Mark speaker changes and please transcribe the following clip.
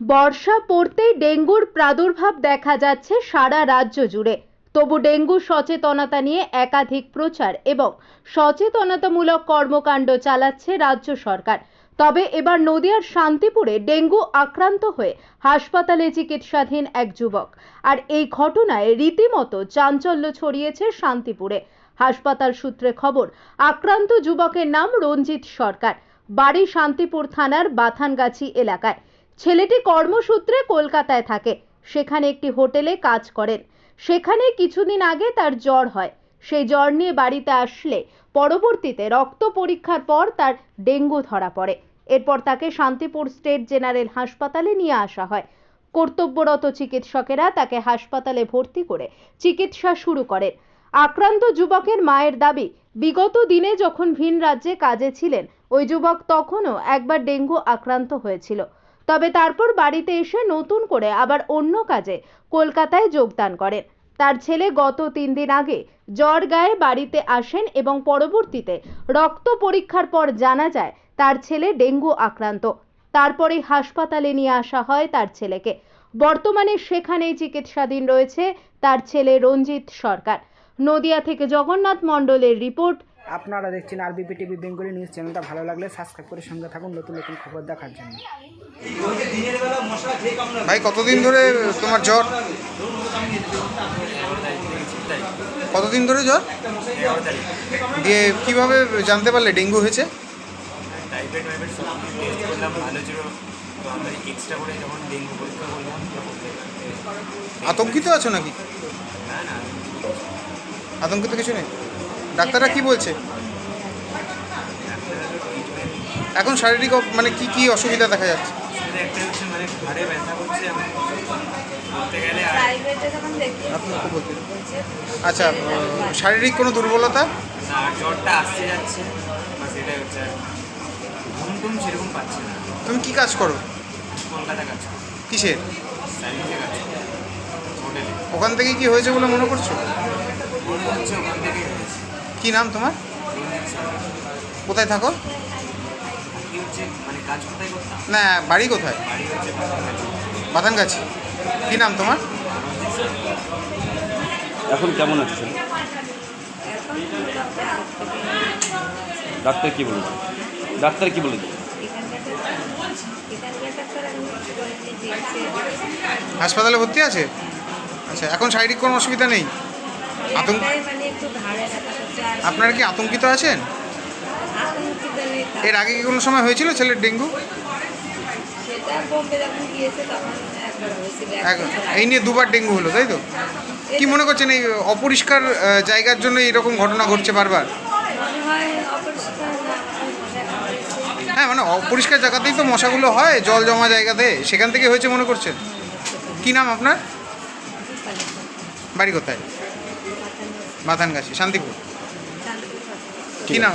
Speaker 1: বর্ষা পড়তেই ডেঙ্গুর প্রাদুর্ভাব দেখা যাচ্ছে সারা রাজ্য জুড়ে। তবু ডেঙ্গু সচেতনতা নিয়ে একাধিক প্রচার এবং সচেতনতামূলক কর্মকাণ্ড চালাচ্ছে রাজ্য সরকার। তবে এবার নদিয়ার শান্তিপুরে ডেঙ্গু আক্রান্ত হয়ে হাসপাতালে চিকিৎসাধীন এক যুবক। আর এই ঘটনায় রীতিমতো চাঞ্চল্য ছড়িয়েছে শান্তিপুরে। হাসপাতাল সূত্রে খবর, আক্রান্ত যুবকের নাম রঞ্জিত সরকার। বাড়ি শান্তিপুর থানার বাথানগাছি এলাকায়। ছেলেটি কর্মসূত্রে কলকাতায় থাকে। সেখানে একটি হোটেলে কাজ করেন। সেখানে কিছুদিন আগে তার জ্বর হয়। সেই জ্বর নিয়ে বাড়িতে আসলে পরবর্তীতে রক্ত পরীক্ষার পর তার ডেঙ্গু ধরা পড়ে। এরপর তাকে শান্তিপুর স্টেট জেনারেল হাসপাতালে নিয়ে আসা হয়। কর্তব্যরত চিকিৎসকেরা তাকে হাসপাতালে ভর্তি করে চিকিৎসা শুরু করেন। আক্রান্ত যুবকের মায়ের দাবি, বিগত দিনে যখন ভিন রাজ্যে কাজে ছিলেন, ওই যুবক তখনও একবার ডেঙ্গু আক্রান্ত হয়েছিল। তবে তারপর বাড়িতে এসে নতুন করে আবার অন্য কাজে কলকাতায় যোগদান করেন। তার ছেলে গত তিন দিন আগে জ্বর গায়ে বাড়িতে আসেন এবং পরবর্তীতে রক্ত পরীক্ষার পর জানা যায় তার ছেলে ডেঙ্গু আক্রান্ত। তারপরে হাসপাতালে নিয়ে আসা হয় তার ছেলেকে। বর্তমানে সেখানেই চিকিৎসাধীন রয়েছে তার ছেলে রঞ্জিত সরকার। নদিয়া থেকে জগন্নাথ মণ্ডলের রিপোর্ট।
Speaker 2: আপনারা দেখছেন আরবিপি টিভি বেঙ্গলি নিউজ চ্যানেলটা। ভালো লাগলে সাবস্ক্রাইব করে সঙ্গে থাকুন নতুন নতুন খবর দেখার জন্য।
Speaker 3: ভাই, কতদিন ধরে তোমার জ্বর? কতদিন ধরে জ্বর? দিয়ে কীভাবে জানতে পারলে ডেঙ্গু হয়েছে? আতঙ্কিত আছো নাকি? আতঙ্কিত কিছু নেই? ডাক্তাররা কি বলছে? এখন শারীরিক মানে কি কি অসুবিধা দেখা যাচ্ছে?
Speaker 4: হচ্ছে মানে ঘাড়ে ব্যথা করছে বলতে গেলে
Speaker 3: আচ্ছা শারীরিক কোনো দুর্বলতা?
Speaker 4: না জ্বরটা আসতে যাচ্ছে বা সেটাই হচ্ছে ঘুম টুম সেরকম পাচ্ছে না।
Speaker 3: তুমি কি কাজ করো?
Speaker 4: কলকাতা কাজ করি।
Speaker 3: কিসের?
Speaker 4: কাজ হোটেলে।
Speaker 3: ওখান থেকে কি হয়েছে বলে মনে করছ?
Speaker 4: মনে হচ্ছে ওখান থেকেই হয়েছে।
Speaker 3: কি নাম তোমার? কোথায় থাকো? না বাড়ি কোথায়? বাতানগাছি কি নাম তোমার?
Speaker 5: এখন কেমন আছে? ডাক্তার কি বলেছে ডাক্তার কি বলেছে
Speaker 3: হাসপাতালে ভর্তি আছে? আচ্ছা এখন শারীরিক কোনো অসুবিধা নেই? আতঙ্ক-
Speaker 6: মানে
Speaker 3: আপনারা কি আতঙ্কিত আছেন। এর আগে কি কোনো সময় হয়েছিল ছেলের ডেঙ্গু? এই নিয়ে দুবার ডেঙ্গু হলো তাই তো? কি মনে করছেন এই অপরিষ্কার জায়গার জন্য এরকম ঘটনা ঘটছে বারবার?
Speaker 6: হয়
Speaker 3: মানে অপরিষ্কার জায়গাতেই তো মশাগুলো হয় জল জমা জায়গাতে। সেখান থেকে হয়েছে মনে করছেন? কি নাম আপনার? বাড়ি কোথায়? মাথানগাছি শান্তিপুর।
Speaker 6: শান্তিপুর।
Speaker 3: কি নাম?